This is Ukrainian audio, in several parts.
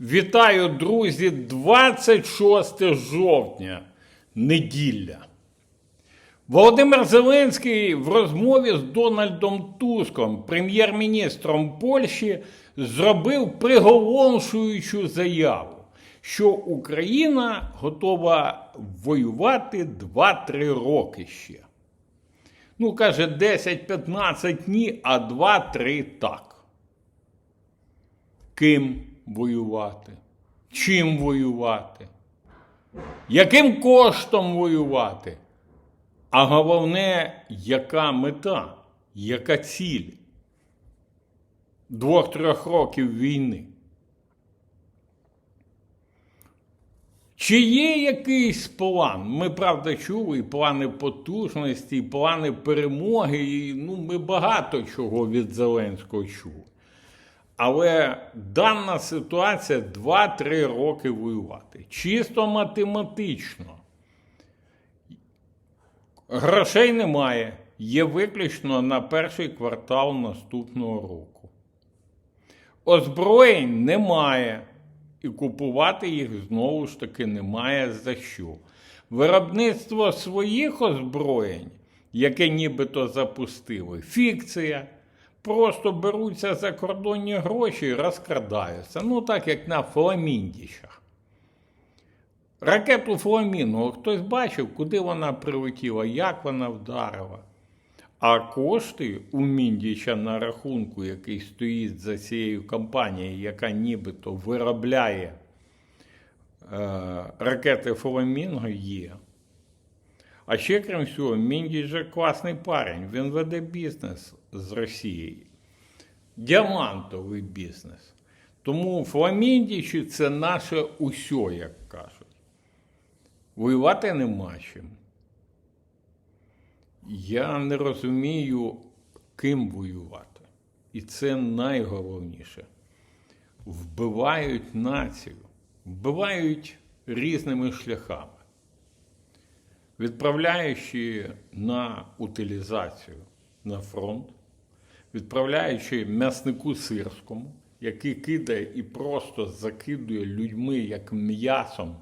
Вітаю, друзі! 26 жовтня, неділя. Володимир Зеленський в розмові з Дональдом Туском, прем'єр-міністром Польщі, зробив приголомшуючу заяву, що Україна готова воювати 2-3 роки ще. Ну, каже, 10-15 ні, а 2-3 так. Ким воювати? Чим воювати? Яким коштом воювати? А головне, яка мета, яка ціль двох-трьох років війни? Чи є якийсь план? Ми правда чули і плани потужності, і плани перемоги, і ну, ми багато чого від Зеленського чули. Але дана ситуація 2-3 роки воювати. Чисто математично. Грошей немає, є виключно на перший квартал наступного року. Озброєнь немає, і купувати їх знову ж таки немає за що. Виробництво своїх озброєнь, яке нібито запустили, фікція. Просто беруться закордонні гроші і розкрадаються. Ну, так як на Фламіндічах. Ракету Фламінго хтось бачив, куди вона прилетіла, як вона вдарила. А кошти у Міндіча на рахунку, який стоїть за цією компанією, яка нібито виробляє е, ракети Фламінго, є. А ще, крім всього, Міндіч же класний парень. Він веде бізнес з Росією. Діамантовий бізнес. Тому Фламіндічі це наше усьо, як кажуть. Воювати нема чим. Я не розумію, ким воювати. І це найголовніше. Вбивають націю, вбивають різними шляхами, відправляючи на утилізацію на фронт, відправляючи м'яснику сирському, який кидає і просто закидує людьми як м'ясом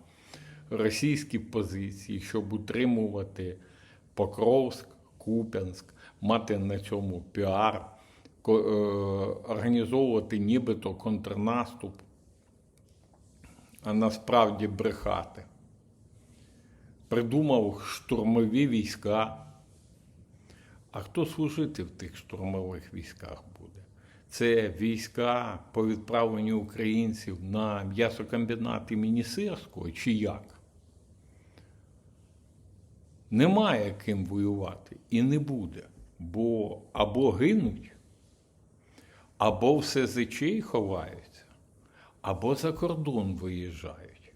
російські позиції, щоб утримувати Покровськ, Куп'янськ, мати на цьому піар, е, організовувати нібито контрнаступ, а насправді брехати. Придумав штурмові війська. А хто служити в тих штурмових військах буде? Це війська по відправленню українців на м'ясокомбінат імені Сирського чи як? Немає ким воювати і не буде, бо або гинуть, або в СЗЧ ховаються, або за кордон виїжджають.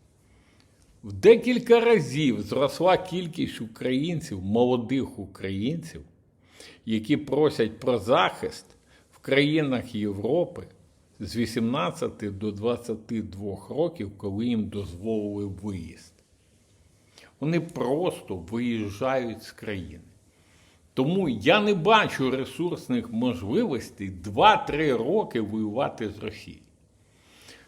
В декілька разів зросла кількість українців, молодих українців, які просять про захист в країнах Європи з 18 до 22 років, коли їм дозволили виїзд. Вони просто виїжджають з країни. Тому я не бачу ресурсних можливостей 2-3 роки воювати з Росією.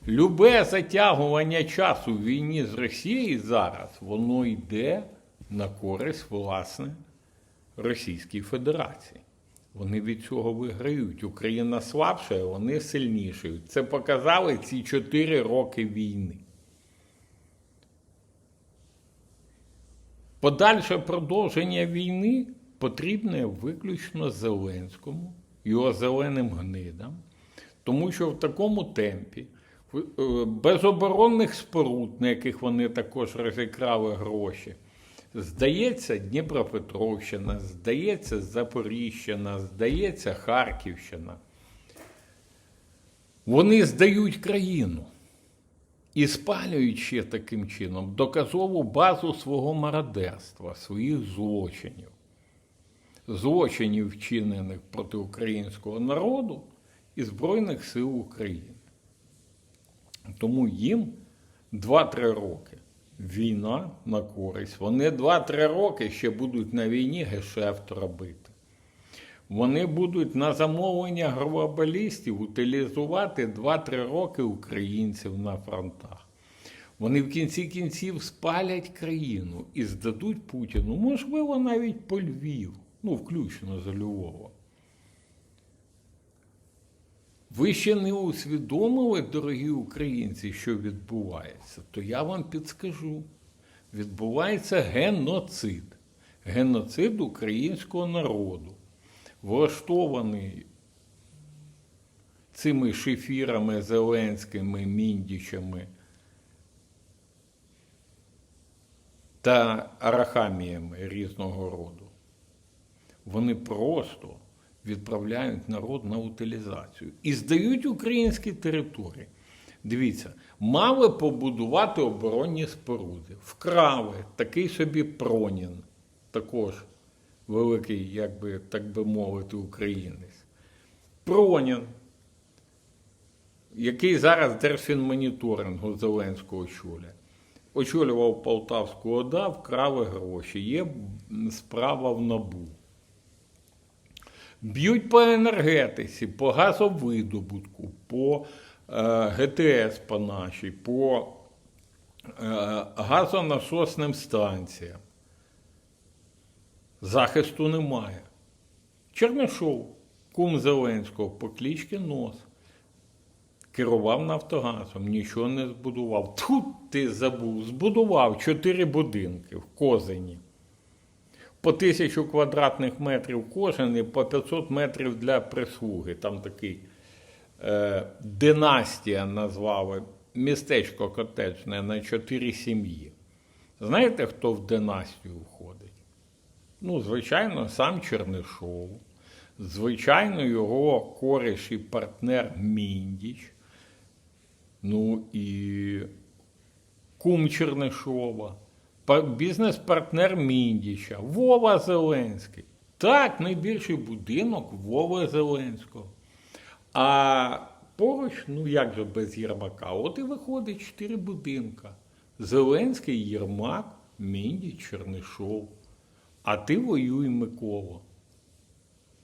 Любе затягування часу в війні з Росією зараз, воно йде на користь, власне, Російській Федерації. Вони від цього виграють. Україна слабша, вони сильнішають. Це показали ці 4 роки війни. Подальше продовження війни потрібне виключно Зеленському, його зеленим гнидам, тому що в такому темпі, е, без оборонних споруд, на яких вони також розікрали гроші, здається, Дніпропетровщина, здається, Запоріжжя, здається, Харківщина. Вони здають країну і спалюють ще таким чином доказову базу свого мародерства, своїх злочинів, злочинів, вчинених проти українського народу і Збройних сил України. Тому їм 2-3 роки війна на користь. Вони 2-3 роки ще будуть на війні гешефт робити. Вони будуть на замовлення глобалістів утилізувати 2-3 роки українців на фронтах. Вони в кінці кінців спалять країну і здадуть Путіну, можливо, навіть по Львів, ну, включно з Львова. Ви ще не усвідомили, дорогі українці, що відбувається, то я вам підскажу. Відбувається геноцид. Геноцид українського народу, влаштований цими шефірами, Зеленськими, Міндічами та арахаміями різного роду. Вони просто відправляють народ на утилізацію і здають українські території. Дивіться, мали побудувати оборонні споруди, вкрали такий собі Пронін, також великий, як би, так би мовити, українець. Пронін, який зараз держфінмоніторингу Зеленського очолює. Очолював Полтавську ОДА, вкрали гроші. Є справа в НАБУ. Б'ють по енергетиці, по газовидобутку, по е, ГТС по нашій, по е, газонасосним станціям. Захисту немає. Чернишов, кум Зеленського, по кличці Нос. Керував Нафтогазом, нічого не збудував. Тут ти забув, збудував чотири будинки в Козині. По тисячу квадратних метрів кожен і по 500 метрів для прислуги. Там такий е, династія назвали містечко котеджне на чотири сім'ї. Знаєте, хто в династію входить? Ну, звичайно, сам Чернишов, звичайно, його кореш і партнер Міндіч, ну і кум Чернишова, бізнес-партнер Міндіча, Вова Зеленський. Так, найбільший будинок Вова Зеленського. А поруч, ну як же без Єрмака? От і виходить чотири будинка. Зеленський, Єрмак, Міндіч, Чернишов. А ти воюй, Микола.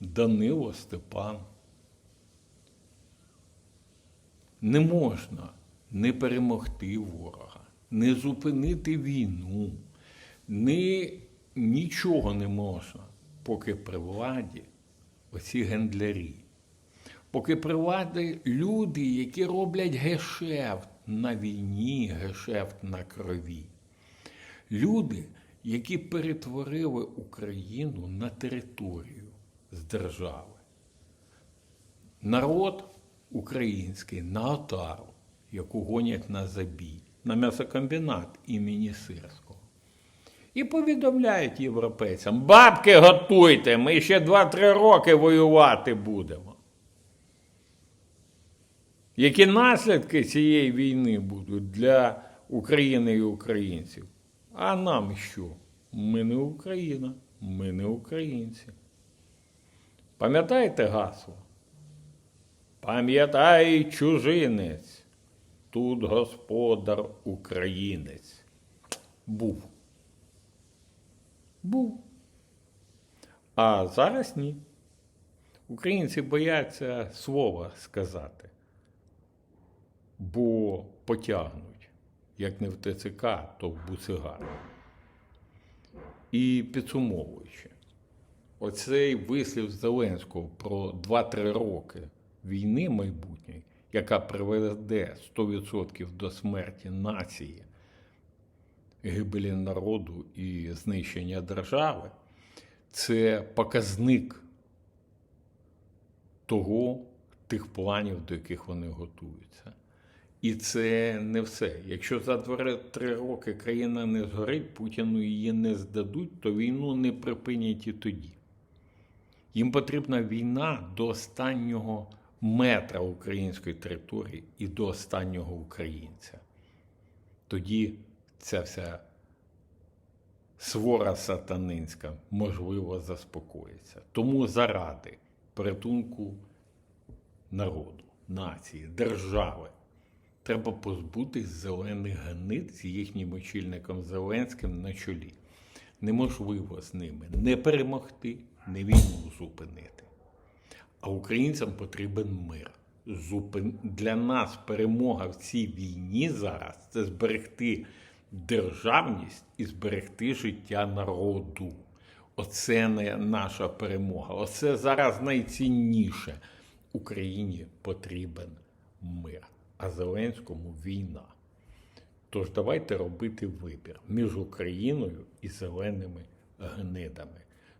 Данило Степан. Не можна не перемогти ворога, не зупинити війну, не, нічого не можна, поки при владі оці гендлярі. Поки при владі люди, які роблять гешефт на війні, гешефт на крові. Люди, які перетворили Україну на територію з держави. Народ український на отару, яку гонять на забій, на м'ясокомбінат імені Сирського. І повідомляють європейцям: бабки готуйте, ми ще 2-3 роки воювати будемо. Які наслідки цієї війни будуть для України і українців? А нам що? Ми не Україна, ми не українці. Пам'ятаєте гасло? Пам'ятай, чужинець, тут господар українець. Був. Був. А зараз ні. Українці бояться слова сказати, бо потягнуть, як не в ТЦК, то в буцигар. І підсумовуючи, оцей вислів Зеленського про 2-3 роки війни майбутньої, яка приведе 100% до смерті нації, гибелі народу і знищення держави, це показник того, тих планів, до яких вони готуються. І це не все. Якщо за 2-3 роки країна не згорить, Путіну її не здадуть, то війну не припинять і тоді. Їм потрібна війна до останнього метра української території і до останнього українця. Тоді ця вся свора сатанинська можливо заспокоїться. Тому заради порятунку народу, нації, держави. Треба позбутись зелених гнид з їхнім очільником Зеленським на чолі. Неможливо з ними не перемогти, не війну зупинити. А українцям потрібен мир. Для нас перемога в цій війні зараз це зберегти державність і зберегти життя народу. Оце не наша перемога. Оце зараз найцінніше. Україні потрібен мир, а Зеленському війна. Тож давайте робити вибір між Україною і зеленими гнидами.